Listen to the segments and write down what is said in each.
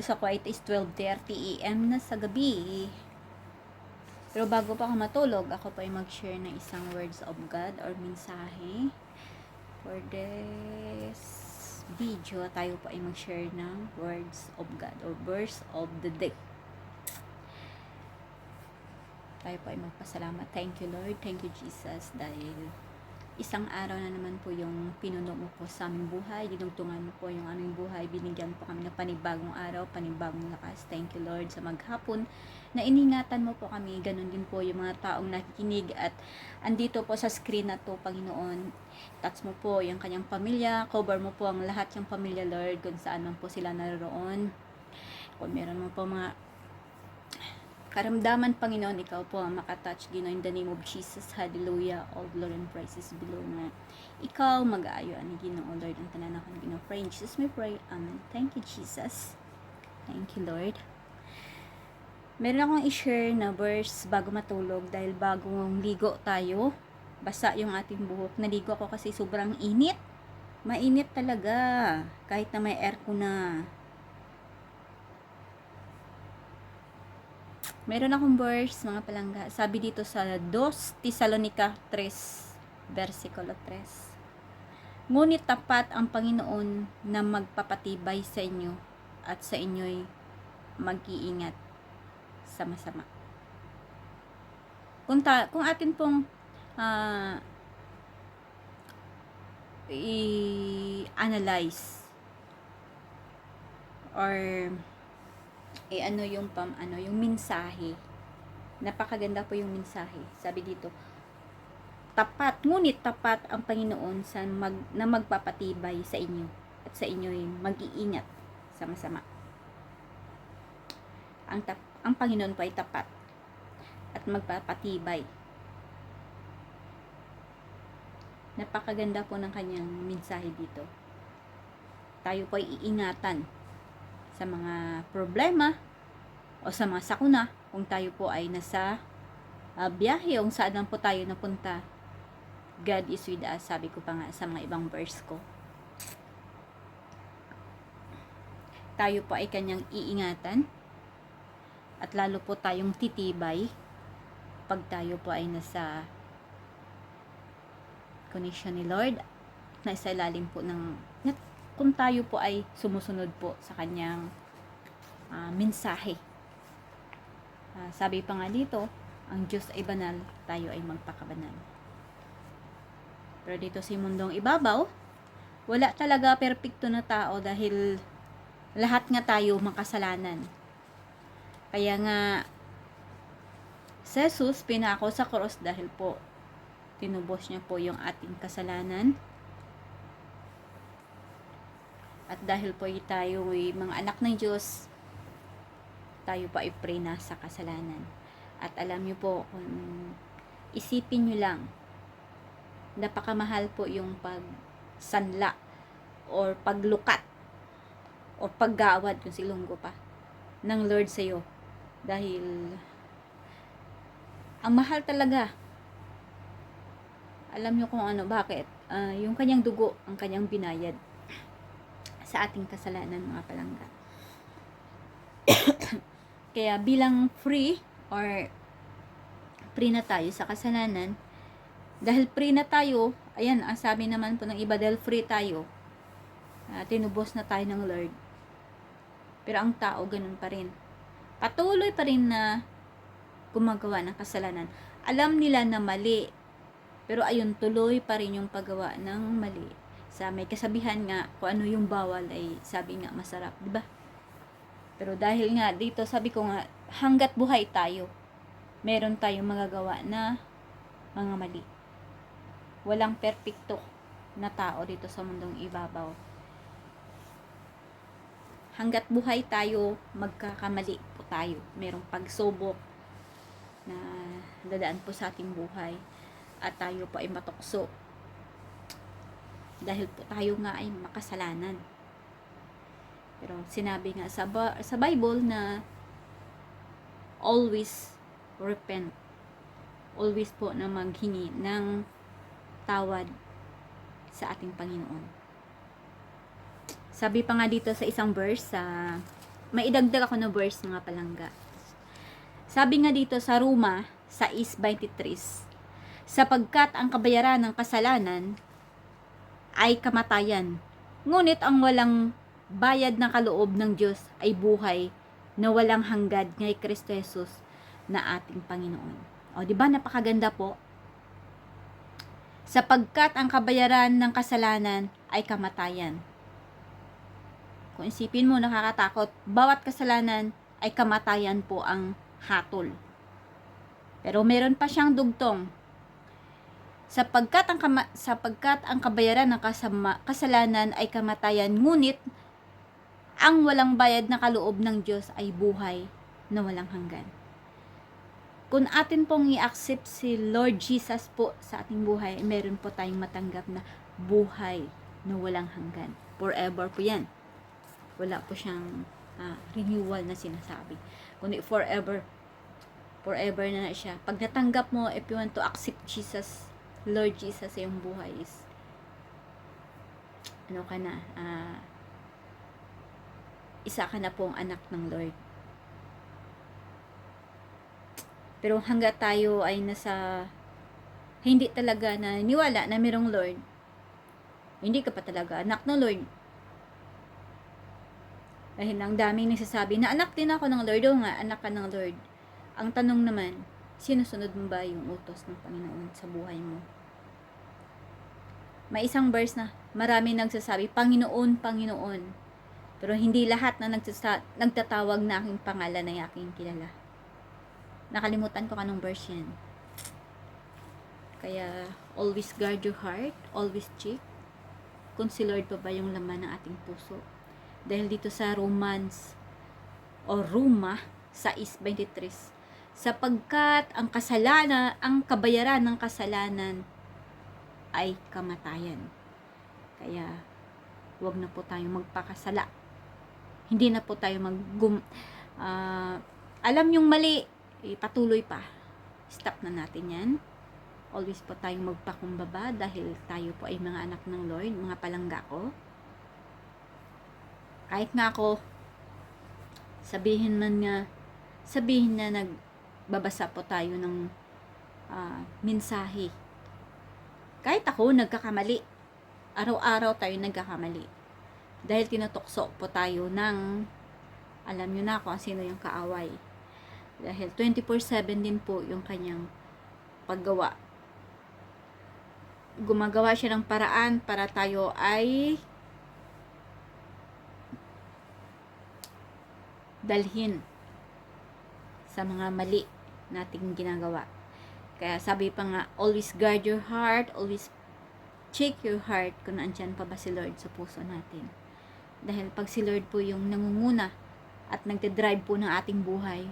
Pero sa Kuwait is 12.30 a.m. na sa gabi. Pero bago pa ako matulog, ako pa ay mag-share ng isang words of God or mensahe. For this video, tayo pa ay mag-share ng words of God or verse of the day. Tayo pa ay magpasalamat. Thank you Lord, thank you Jesus dahil isang araw na naman po yung pinuno mo po sa aming buhay. Dinugtungan mo po yung aming buhay. Binigyan po kami ng panibagong araw, panibagong lakas. Thank you Lord sa maghapon na iningatan mo po kami. Ganon din po yung mga taong nakikinig at andito po sa screen na to, Panginoon. Touch mo po yung kanyang pamilya. Cover mo po ang lahat yung pamilya, Lord, kung saan man po sila naroon. Kung meron mo po mga karamdaman, Panginoon, ikaw po ang makatouch, Gino, in the name of Jesus. Hallelujah. All glory and praises below na ikaw mag-aayo, ani Ginoo, Lord, ang tanan ako, Ginoo. Pray in Jesus, may pray. Amen. Thank you, Jesus. Thank you, Lord. Meron akong i-share na verse bago matulog dahil bagong ligo tayo. Basa yung ating buhok. Naligo ako kasi sobrang init. Mainit talaga. Kahit na may aircon na. Meron akong verse, mga palangga. Sabi dito sa 2 Tesalonica 3, versikulo 3. Ngunit tapat ang Panginoon na magpapatibay sa inyo at sa inyo'y mag-iingat sa masama. Kung, ta, kung atin pong ah, i-analyze or eh ano yung pam ano yung mensahe napakaganda po yung mensahe sabi dito tapat ngunit tapat ang Panginoon sa mag, na magpapatibay sa inyo. At sa inyo mag-iingat sa masama. Ang tap, ang Panginoon po ay tapat at magpapatibay. Napakaganda po ng kanyang mensahe dito. Tayo po ay iingatan sa mga problema o sa mga sakuna kung tayo po ay nasa uh, biyahe o saan lang po tayo napunta. God is with us sabi ko pa nga sa mga ibang verse ko. Tayo po ay kanyang iingatan at lalo po tayong titibay pag tayo po ay nasa connection ni Lord na sa ilalim po ng kung tayo po ay sumusunod po sa kanyang uh, mensahe. Uh, sabi pa nga dito, ang Diyos ay banal, tayo ay magpakabanal. Pero dito sa mundong ibabaw, wala talaga perpekto na tao dahil lahat nga tayo makasalanan. Kaya nga, Jesus pinako sa cross dahil po tinubos niya po yung ating kasalanan at dahil po tayo ay mga anak ng Diyos, tayo pa ay pray na sa kasalanan. At alam niyo po, kung isipin niyo lang, napakamahal po yung pagsanla or paglukat o paggawad kung silunggo pa ng Lord sa iyo dahil ang mahal talaga. Alam niyo kung ano bakit? Uh, yung kanyang dugo ang kanyang binayad sa ating kasalanan mga palangga. Kaya bilang free or free na tayo sa kasalanan, dahil free na tayo, ayan, ang sabi naman po ng iba, dahil free tayo, uh, tinubos na tayo ng Lord. Pero ang tao, ganun pa rin. Patuloy pa rin na gumagawa ng kasalanan. Alam nila na mali, pero ayun, tuloy pa rin yung paggawa ng mali sa may kasabihan nga kung ano yung bawal ay sabi nga masarap, di ba? Pero dahil nga dito sabi ko nga hanggat buhay tayo, meron tayong magagawa na mga mali. Walang perpekto na tao dito sa mundong ibabaw. Hanggat buhay tayo, magkakamali po tayo. Merong pagsubok na dadaan po sa ating buhay at tayo po ay matukso dahil po tayo nga ay makasalanan. Pero sinabi nga sa, sa Bible na always repent. Always po na maghingi ng tawad sa ating Panginoon. Sabi pa nga dito sa isang verse, sa may idagdag ako na verse mga palangga. Sabi nga dito sa Roma, sa 6.23, sapagkat ang kabayaran ng kasalanan ay kamatayan. Ngunit ang walang bayad na kaloob ng Diyos ay buhay na walang hanggad ngay Kristo Jesus na ating Panginoon. O, di ba napakaganda po? Sapagkat ang kabayaran ng kasalanan ay kamatayan. Kung isipin mo, nakakatakot, bawat kasalanan ay kamatayan po ang hatol. Pero meron pa siyang dugtong. Sapagkat ang, kama, sapagkat ang kabayaran ng kasama, kasalanan ay kamatayan, ngunit ang walang bayad na kaloob ng Diyos ay buhay na walang hanggan. Kung atin pong i-accept si Lord Jesus po sa ating buhay, meron po tayong matanggap na buhay na walang hanggan. Forever po yan. Wala po siyang ah, renewal na sinasabi. Kundi forever, forever na na siya. Pag natanggap mo, if you want to accept Jesus, Lord Jesus sa iyong buhay is, ano ka na, ah, isa ka na pong anak ng Lord. Pero hanggat tayo ay nasa hindi talaga na niwala na mayroong Lord, hindi ka pa talaga anak ng Lord. Dahil ang daming nagsasabi na anak din ako ng Lord. Oo nga, anak ka ng Lord. Ang tanong naman, sinusunod mo ba yung utos ng Panginoon sa buhay mo? May isang verse na marami nagsasabi, Panginoon, Panginoon. Pero hindi lahat na nagsasa- nagtatawag na aking pangalan ay aking kilala. Nakalimutan ko kanong verse yan. Kaya, always guard your heart, always check kung si Lord pa ba yung laman ng ating puso. Dahil dito sa Romans o Roma sa 6.23, sapagkat ang kasalanan, ang kabayaran ng kasalanan ay kamatayan. Kaya, wag na po tayo magpakasala. Hindi na po tayo mag ah, alam yung mali, eh, patuloy pa. Stop na natin yan. Always po tayong magpakumbaba dahil tayo po ay mga anak ng Lord, mga palangga ko. Kahit nga ako, sabihin man nga, sabihin na nagbabasa po tayo ng ah, mensahe. Kahit ako, nagkakamali. Araw-araw tayo nagkakamali. Dahil tinutokso po tayo ng, alam nyo na kung sino yung kaaway. Dahil 24-7 din po yung kanyang paggawa. Gumagawa siya ng paraan para tayo ay dalhin sa mga mali nating ginagawa. Kaya sabi pa nga, always guard your heart, always check your heart kung nandyan pa ba si Lord sa puso natin. Dahil pag si Lord po yung nangunguna at nagte-drive po ng ating buhay,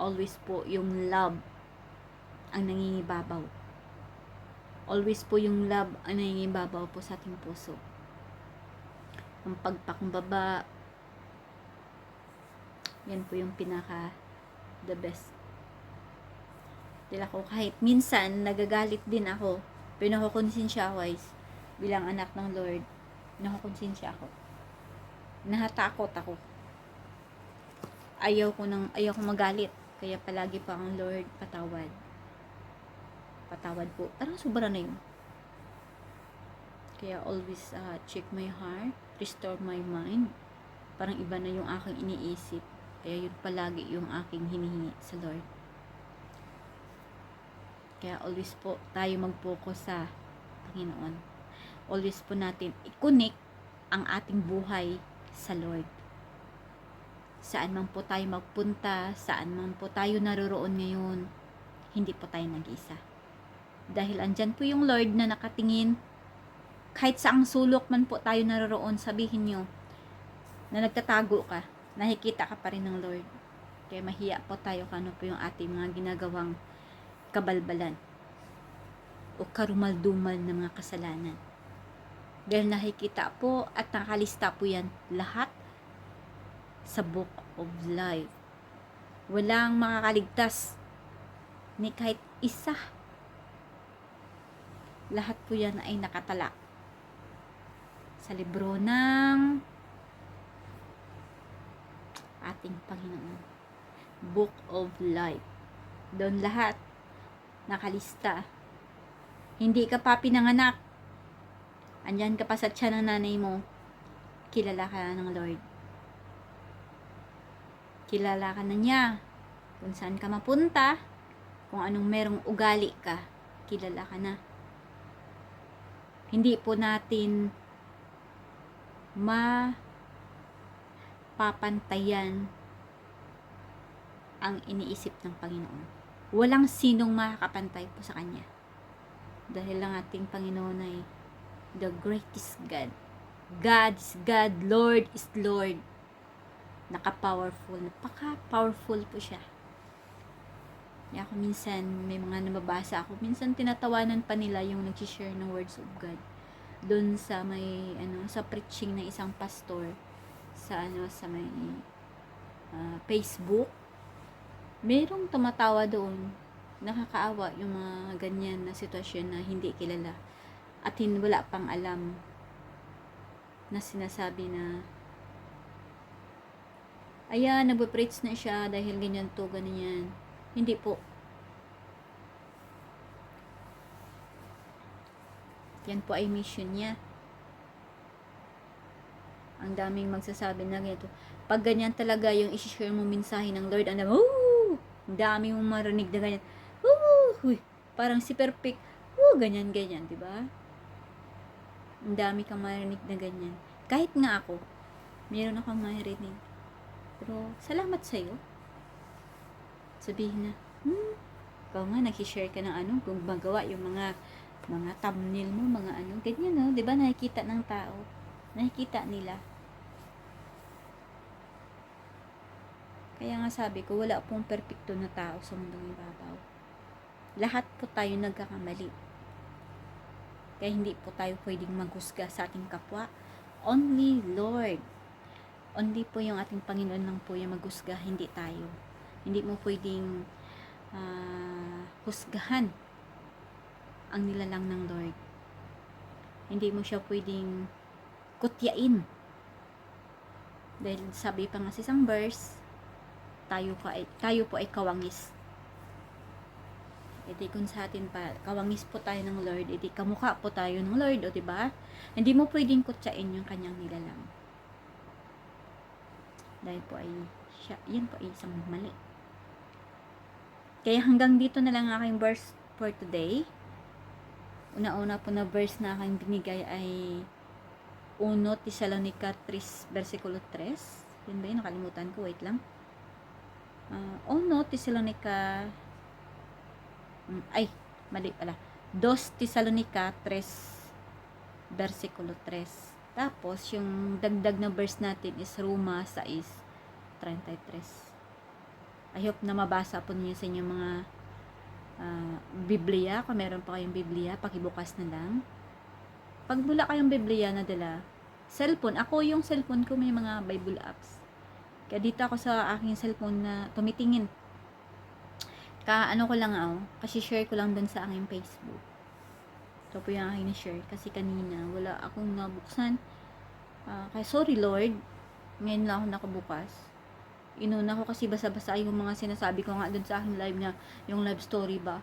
always po yung love ang nangingibabaw. Always po yung love ang nangingibabaw po sa ating puso. Ang pagpakumbaba, yan po yung pinaka the best. Dila ko kahit minsan nagagalit din ako, pero nakukonsensya ako guys, bilang anak ng Lord, nakukonsensya ako. Nahatakot ako. Ayaw ko nang ayaw ko magalit. Kaya palagi pa ang Lord patawad. Patawad po. Parang sobra na yun. Kaya always uh, check my heart, restore my mind. Parang iba na yung aking iniisip. Kaya yun palagi yung aking hinihingi sa Lord. Kaya always po tayo mag-focus sa Panginoon. Always po natin i-connect ang ating buhay sa Lord. Saan man po tayo magpunta, saan man po tayo naroroon ngayon, hindi po tayo nag-isa. Dahil andyan po yung Lord na nakatingin, kahit saang sulok man po tayo naroroon, sabihin nyo na nagtatago ka, nakikita ka pa rin ng Lord. Kaya mahiya po tayo kung ano po yung ating mga ginagawang kabalbalan o karumaldumal na mga kasalanan. Dahil nakikita po at nakalista po yan lahat sa Book of Life. Walang makakaligtas ni kahit isa. Lahat po yan ay nakatala sa libro ng ating Panginoon. Book of Life. Doon lahat nakalista. Hindi ka pa pinanganak. Andyan ka pa sa tiyan ng nanay mo. Kilala ka ng Lord. Kilala ka na niya. Kung saan ka mapunta, kung anong merong ugali ka, kilala ka na. Hindi po natin ma papantayan ang iniisip ng Panginoon. Walang sinong makakapantay po sa Kanya. Dahil ang ating Panginoon ay the greatest God. God is God, Lord is Lord. Naka-powerful. Napaka-powerful po siya. Kaya ako minsan, may mga nababasa ako, minsan tinatawanan pa nila yung nag-share ng words of God. Doon sa may, ano, sa preaching ng isang pastor, sa ano, sa may ah, Facebook, merong tumatawa doon. Nakakaawa yung mga ganyan na sitwasyon na hindi kilala. At hin wala pang alam na sinasabi na ayan, nagpa-preach na siya dahil ganyan to, ganyan. Hindi po. Yan po ay mission niya. Ang daming magsasabi na ganito. Pag ganyan talaga yung isi-share mo mensahe ng Lord, ang dami, Woo! Dami mong marinig na ganyan. Woo! Huy! Parang si perfect. Woo! Ganyan, ganyan, di ba? Ang dami kang marinig na ganyan. Kahit nga ako, meron akong marinig. Pero, salamat sa'yo. Sabihin na, hmm, ikaw nga, nag-share ka ng ano, kung magawa yung mga mga thumbnail mo, mga ano, ganyan, no? Di ba nakikita ng tao? Nakikita nila. Kaya nga sabi ko, wala pong perpekto na tao sa mundong ibabaw. Lahat po tayo nagkakamali. Kaya hindi po tayo pwedeng maghusga sa ating kapwa. Only Lord. Only po yung ating Panginoon lang po yung maghusga, hindi tayo. Hindi mo pwedeng ah, husgahan ang nilalang ng Lord. Hindi mo siya pwedeng kutyain. Dahil sabi pa nga sa isang verse, tayo, ay, tayo po ay kawangis. E di kung sa atin pa, kawangis po tayo ng Lord, e di kamukha po tayo ng Lord, o ba? Hindi mo pwedeng kutyain yung kanyang nilalang. Dahil po ay, siya, yan po ay isang mali. Kaya hanggang dito na lang ang aking verse for today. Una-una po na verse na aking binigay ay 1 Thessalonica 3, versikulo 3. Yun ba yun? Nakalimutan ko. Wait lang. Uh, 1 Thessalonica mm, ay, mali pala. 2 Thessalonica 3, versikulo 3. Tapos, yung dagdag na verse natin is Roma 6, 33. I hope na mabasa po niyo sa inyong mga ah, Biblia. Kung meron pa kayong Biblia, pakibukas na lang. Pag wala kayong Biblia na dala, cellphone. Ako yung cellphone ko may mga Bible apps. Kaya dito ako sa aking cellphone na tumitingin. Ka ano ko lang ako, kasi share ko lang dun sa aking Facebook. Ito po yung aking share kasi kanina wala akong nabuksan. Ah, kaya sorry Lord, ngayon lang ako nakabukas inuna ko kasi basa-basa yung mga sinasabi ko nga dun sa aking live na yung live story ba.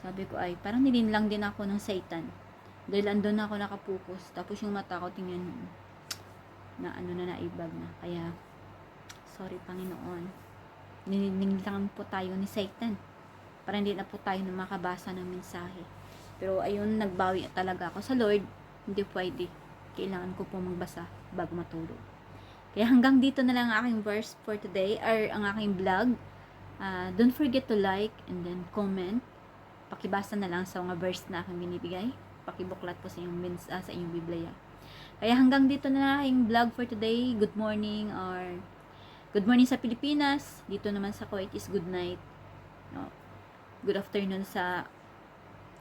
Sabi ko ay parang nilinlang din ako ng Satan. Dahil andun ako nakapokus. Tapos yung mata ko tingnan na ano na naibag na. Kaya sorry Panginoon. Nilinlang po tayo ni Satan. Para hindi na po tayo na makabasa ng mensahe. Pero ayun, nagbawi talaga ako sa Lord. Hindi pwede. Kailangan ko po magbasa bago matulog. Kaya hanggang dito na lang ang aking verse for today, or ang aking vlog. Uh, don't forget to like and then comment. Pakibasa na lang sa mga verse na aking binibigay. Pakibuklat po sa inyong, mins, uh, sa inyong Biblia. Kaya hanggang dito na lang ang aking vlog for today. Good morning or good morning sa Pilipinas. Dito naman sa Kuwait is good night. No? Good afternoon sa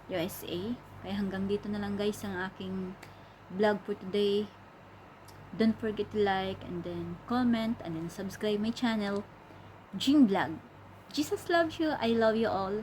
USA. Kaya hanggang dito na lang guys ang aking vlog for today. Don't forget to like and then comment and then subscribe my channel, Jing Vlog. Jesus loves you. I love you all.